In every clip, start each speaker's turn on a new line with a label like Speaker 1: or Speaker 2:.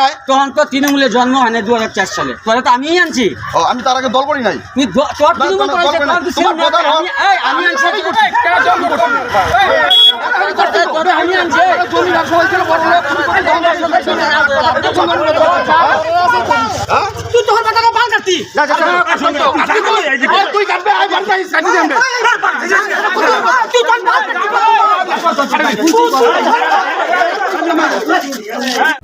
Speaker 1: এখানে
Speaker 2: তখন তো তৃণমূলের জন্ম হয় না দু হাজার চার সালে তোরা তো আমিই আনছি
Speaker 1: আমি তার আগে দল করি নাই
Speaker 2: তুই তোর তৃণমূল তৃণমূল। আমি- তুই তোর কথাটা পাল কাটতি।
Speaker 3: তুই কাটবে
Speaker 2: তুই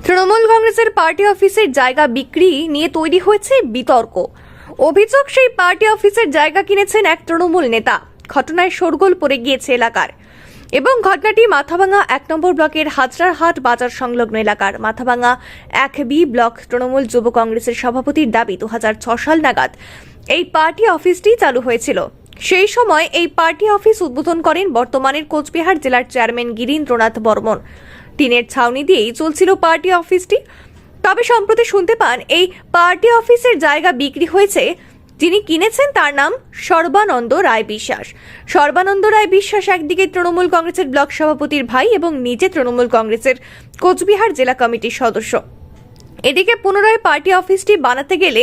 Speaker 4: তৃণমূল কংগ্রেসের পার্টি অফিসের জায়গা বিক্রি নিয়ে তৈরি হয়েছে বিতর্ক। অভিযোগ, সেই পার্টি অফিসের জায়গা কিনেছেন এক তৃণমূল নেতা। ঘটনায় শোরগোল পড়ে গিয়েছে এলাকার। এবং ঘটনাটি মাথাভাঙা এক নম্বর ব্লকের হাজরারহাট বাজার সংলগ্ন এলাকার। মাথাভাঙা এক বি ব্লক তৃণমূল যুব কংগ্রেসের সভাপতির দাবি দু সাল নাগাদ এই পার্টি অফিসটি চালু হয়েছিল। সেই সময় এই পার্টি অফিস উদ্বোধন করেন বর্তমানের কোচবিহার জেলার চেয়ারম্যান গিরীন্দ্রনাথ বর্মন। টিনের ছাউনি দিয়েই চলছিল পার্টি অফিসটি। তবে সম্প্রতি শুনতে পান, এই পার্টি অফিসের জায়গা বিক্রি হয়েছে। যিনি কিনেছেন তার নাম সর্বানন্দ রায় বিশ্বাস। সর্বানন্দ রায় বিশ্বাস একদিকে তৃণমূল কংগ্রেসের ব্লক সভাপতির ভাই এবং নিজে তৃণমূল কংগ্রেসের কোচবিহার জেলা কমিটির সদস্য। এদিকে পুনরায় পার্টি অফিসটি বানাতে গেলে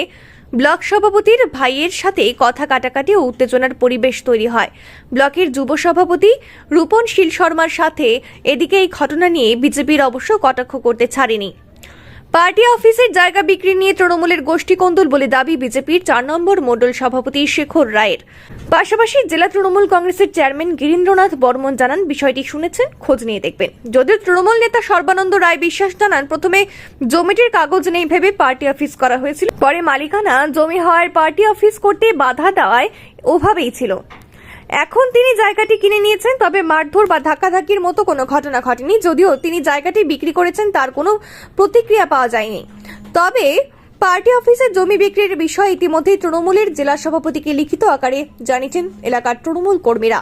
Speaker 4: ব্লক সভাপতির ভাইয়ের সাথে কথা কাটাকাটি ও উত্তেজনার পরিবেশ তৈরি হয়। ব্লকের যুব সভাপতি রূপন শীল শর্মার সাথে এদিকে এই ঘটনা নিয়ে বিজেপির অবশ্য কটাক্ষ করতে ছাড়েনি। পার্টি অফিসের জায়গা বিক্রি নিয়ে তৃণমূলের গোষ্ঠী কন্দল বলে দাবি বিজেপির চার নম্বর মণ্ডল সভাপতি শেখর রায়ের। পাশাপাশি জেলা তৃণমূল কংগ্রেসের চেয়ারম্যান গিরীন্দ্রনাথ বর্মন জানান, বিষয়টি শুনেছেন খোঁজ নিয়ে দেখবেন। যদিও তৃণমূল নেতা সর্বানন্দ রায় বিশ্বাস জানান, প্রথমে জমিটির কাগজ নেই ভেবে পার্টি অফিস করা হয়েছিল, পরে মালিকানা জমি হওয়ার পার্টি অফিস করতে বাধা দেওয়ায় ওভাবেই ছিল। এখন তিনি জায়গাটি কিনে নিয়েছেন, তবে মারধর বা ধাক্কাধাক্কির মতো কোনো ঘটনা ঘটেনি, যদিও তিনি জায়গাটি বিক্রি করেছেন, তার কোনো প্রতিক্রিয়া পাওয়া যায়নি। তবে পার্টি অফিসে জমি বিক্রির বিষয়ে ইতিমধ্যেই তৃণমূলের জেলা সভাপতিকে লিখিত আকারে জানিয়েছেন এলাকার তৃণমূল কর্মীরা।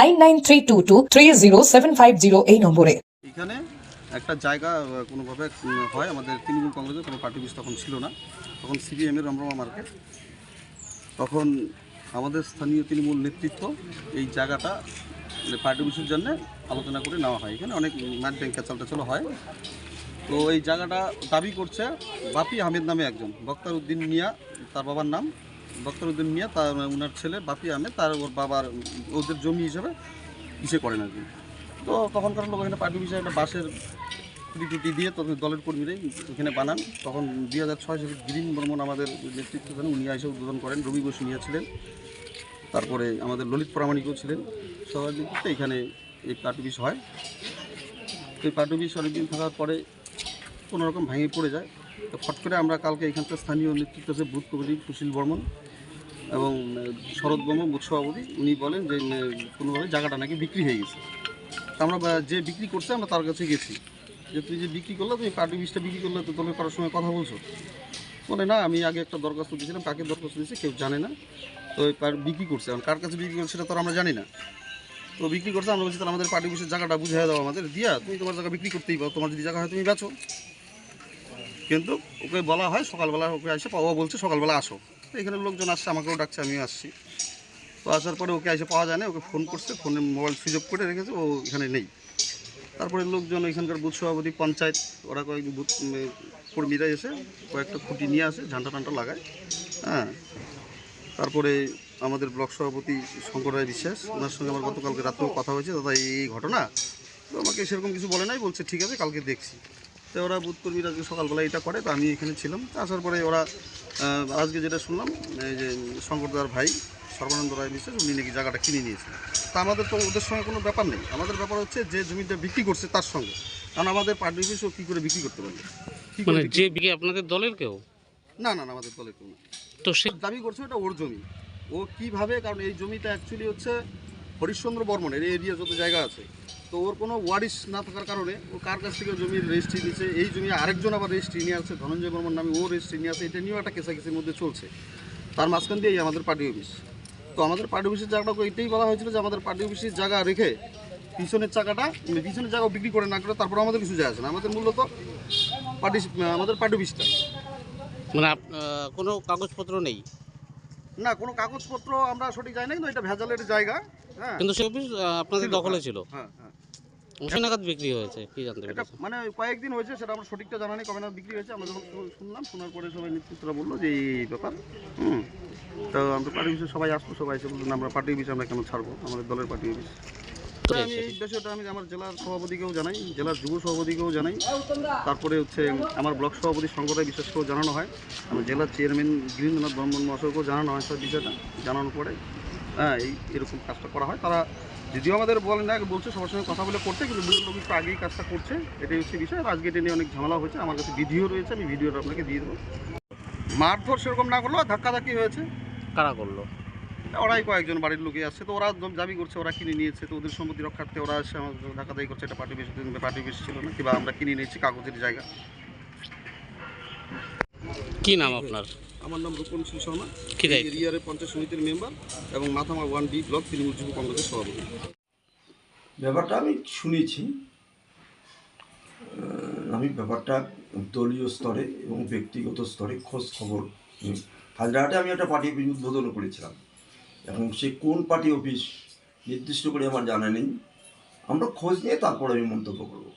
Speaker 5: nine nine three two two three zero seven five zero এই নম্বরে।
Speaker 6: এখানে একটা জায়গা কোনোভাবে হয়। আমাদের তৃণমূল কংগ্রেসের কোনো পার্টি তখন ছিল না। তখন সিপিএমের রমরমা মার্কেট। তখন আমাদের স্থানীয় তৃণমূল নেতৃত্ব এই জায়গাটা মানে পার্টি অফিসের জন্য আলোচনা করে নেওয়া হয়। এখানে অনেক ম্যাট ব্যাংক ক্যাচাল টাচাল হয়। তো এই জায়গাটা দাবি করছে বাপি আহমেদ নামে একজন, বক্তার উদ্দিন মিয়া, তার বাবার নাম। বক্তার উদ্দিন মিয়া, তার ওনার ছেলে বাপি আহমেদ, তার ওর বাবার, ওদের জমি হিসেবে ইসে করেন আর কি। তো তখনকার লোক এখানে পার্টি অফিসে একটা বাসের টুটি দিয়ে তখন দলের কর্মীরাই এখানে বানান। তখন দুই হাজার ছয় সালে গ্রিন বর্মন আমাদের নেতৃত্ব দেন উনি এসে উদ্বোধন করেন। রবি বসুনিয়া ছিলেন। তারপরে আমাদের ললিত প্রামাণিকও ছিলেন। সবার নেতৃত্বে এখানে এই অফিস হয়। এই পার্টি অফিস অনেকদিন থাকার পরে কোনো রকম ভেঙে পড়ে যায়। তো ফট করে আমরা কালকে এখানকার স্থানীয় নেতৃত্ব আছে বুথ কমিটি, সুশীল বর্মন এবং শরৎ বর্মন, বুথ সভাপতি, উনি বলেন যে কোনোভাবে জায়গাটা নাকি বিক্রি হয়ে গেছে। তো আমরা যে বিক্রি করছে, আমরা তার কাছে গেছি। যে তুই যে বিক্রি করলে, তুমি পার্টি অফিসটা বিক্রি করলে, তো দলের করার সময় কথা বলছো। বলে, না, আমি আগে একটা দরখাস্ত দিয়েছিলাম। কাকে দরখাস্ত দিয়েছে কেউ জানে না। তো পার- বিক্রি করছে। এখন কার কাছে বিক্রি করছে, সেটা তো আমরা জানি না। তো বিক্রি করছে, আমরা বলছি, তাহলে আমাদের পার্টি অফিসের জায়গাটা বুঝিয়ে দাও আমাদের। দিয়া, তুমি তোমার জায়গা বিক্রি করতেই পারো। তোমার যদি জায়গা হয়, তুমি বেচো। কিন্তু ওকে বলা হয়, সকালবেলা ওকে এসে পাওয়া বলছে, সকালবেলা আসো। এখানে লোকজন আসছে, আমাকেও ডাকছে, আমিও আসছি। তো আসার পরে ওকে এসে পাওয়া যায় না, ওকে ফোন করছে ফোনে মোবাইল সুইচ অফ করে রেখেছে, ও এখানে নেই। তারপরে লোকজন এখানকার বুথ সভাপতি, পঞ্চায়েত, ওরা কয়েক বুথ কর্মীরা এসে কয়েকটা খুঁটি নিয়ে আসে ঝান্টা টান্টা লাগায় হ্যাঁ। তারপরে আমাদের ব্লক সভাপতি শঙ্কর রায় বিশ্বাস, ওনার সঙ্গে আমার গতকালকে রাত্রেও কথা হয়েছে, দাদা, এই ঘটনা? তো আমাকে সেরকম কিছু বলে নাই, বলছে, ঠিক আছে, কালকে দেখছি। তো ওরা বুথ কর্মীরা আজকে সকালবেলা এটা করে তো আমি এখানে ছিলাম। আসার পরে ওরা আজকে যেটা শুনলাম এই যে শঙ্করদার ভাই সর্বানন্দ রায় বিশ্বাস উনি নাকি জায়গাটা কিনে নিয়েছেন তা আমাদের তো ওদের সঙ্গে কোনো ব্যাপার নেই। আমাদের ব্যাপার হচ্ছে যে জমিটা বিক্রি করছে তার সঙ্গে। কারণ আমাদের পার্টি অফিস ও কী করে বিক্রি করতে পারবে?
Speaker 7: মানে যে বিকে আপনাদের দলের কেউ?
Speaker 6: না না না আমাদের দলের কেউ না।
Speaker 7: তো সে
Speaker 6: দাবি করছে এটা ওর জমি। ও কীভাবে কারণ এই জমিটা অ্যাকচুয়ালি হচ্ছে হরিশ্চন্দ্র বর্মনের এই এরিয়া যত জায়গা আছে। তো ওর কোনো ওয়ারিশ না থাকার কারণে ও কার কাছ থেকে জমির রেজিস্ট্রি নিচ্ছে এই জমি আরেকজন আবার রেজিস্ট্রি নিয়ে আসছে ধনঞ্জয় বর্মার নামে ও রেজিস্ট্রি নিয়ে আসছে। এটা নিয়েও একটা কেসাকেসির মধ্যে চলছে। তার মাঝখান দিয়েই আমাদের পার্টি অফিস। তো আমাদের পার্টি অফিসের জায়গাটা এটাই বলা হয়েছিল যে আমাদের পার্টি অফিসের জায়গা রেখে পিছনের চাকাটা মানে পিছনের জায়গা বিক্রি করে না করে তারপর আমাদের কিছু যায় আসে না। আমাদের মূলত পার্টি আমাদের পার্টি অফিসটা।
Speaker 7: মানে কোনো কাগজপত্র নেই?
Speaker 6: না কোনো কাগজপত্র আমরা সঠিক যাই না কিন্তু এটা ভেজালের জায়গা হ্যাঁ।
Speaker 7: কিন্তু সে অফিস আপনাদের দখলে
Speaker 6: হ্যাঁ,
Speaker 7: ছিল।
Speaker 6: হ্যাঁ হ্যাঁ।
Speaker 7: কত নাগাদ বিক্রি হয়েছে কি জানতে
Speaker 6: এটা
Speaker 7: পেরেছেন?
Speaker 6: মানে ওই কয়েকদিন হয়েছে সেটা আমরা সঠিকটা জানা নেই কবে না বিক্রি হয়েছে আমরা যখন শু- শুনলাম শোনার পরে সবাই নেতৃত্বরা বলল যে এই এই ব্যাপার হুম। তো আমরা পার্টি অফিসে সবাই আসব সবাই এসে বলল না, আমরা পার্টি অফিসে আমরা কেন ছাড়বো? আমাদের দলের পার্টি অফিস। তো আমি এই বিষয়টা আমি আমার জেলার সভাপতিকেও জানাই জেলার যুব সভাপতিকেও জানাই। তারপরে হচ্ছে আমার ব্লক সভাপতি সংগঠনে বিশেষ করে জানানো হয় আমার জেলার চেয়ারম্যান গিরীন্দ্রনাথ বর্মন মহাশয়কেও জানানো হয় সব বিষয়টা জানানোর পরে হ্যাঁ এই এরকম কাজটা করা হয়। তারা যদিও আমাদের বলেন না বলছে সবার সঙ্গে কথা বলে করতে কিন্তু দুজন লোক একটু আগেই কাজটা করছে এটাই হচ্ছে বিষয়। আজকে এটা নিয়ে অনেক ঝামেলা হয়েছে আমার কাছে ভিডিও রয়েছে আমি ভিডিওটা আপনাকে দিয়ে দেবো। মারধর সেরকম না করলেও ধাক্কাধাক্কি হয়েছে।
Speaker 7: কারা করল?
Speaker 6: ওরাই কয়েকজন বাড়ির লোকে আসছে তো ওরা দাবি করছে ওরা কিনে নিয়েছে তো ওদের সম্পত্তি রক্ষার্থে ওরা এসে আমার ধাক্কাধাক্কি করছে এটা পার্টি বেশি পার্টি বেশি ছিল না কিংবা আমরা কিনে নিয়েছি কাগজের জায়গা।
Speaker 7: কি নাম আপনার?
Speaker 6: আমার নাম রূপনশীল শর্মা? এরিয়ারের পঞ্চায়েত সমিতির মেম্বার এবং মাথামা ওয়ান ডি ব্লক তৃণমূল যুব কংগ্রেসের সভাপতি।
Speaker 8: ব্যাপারটা আমি শুনেছি। আমি ব্যাপারটা দলীয় স্তরে এবং ব্যক্তিগত স্তরে খোঁজ খবর। হাজরাহাটে আমি একটা পার্টি অফিস উদ্বোধন করেছিলাম এখন সে কোন পার্টি অফিস নির্দিষ্ট করে আমার জানা নেই। আমরা খোঁজ নিয়ে তারপরে আমি মন্তব্য করব।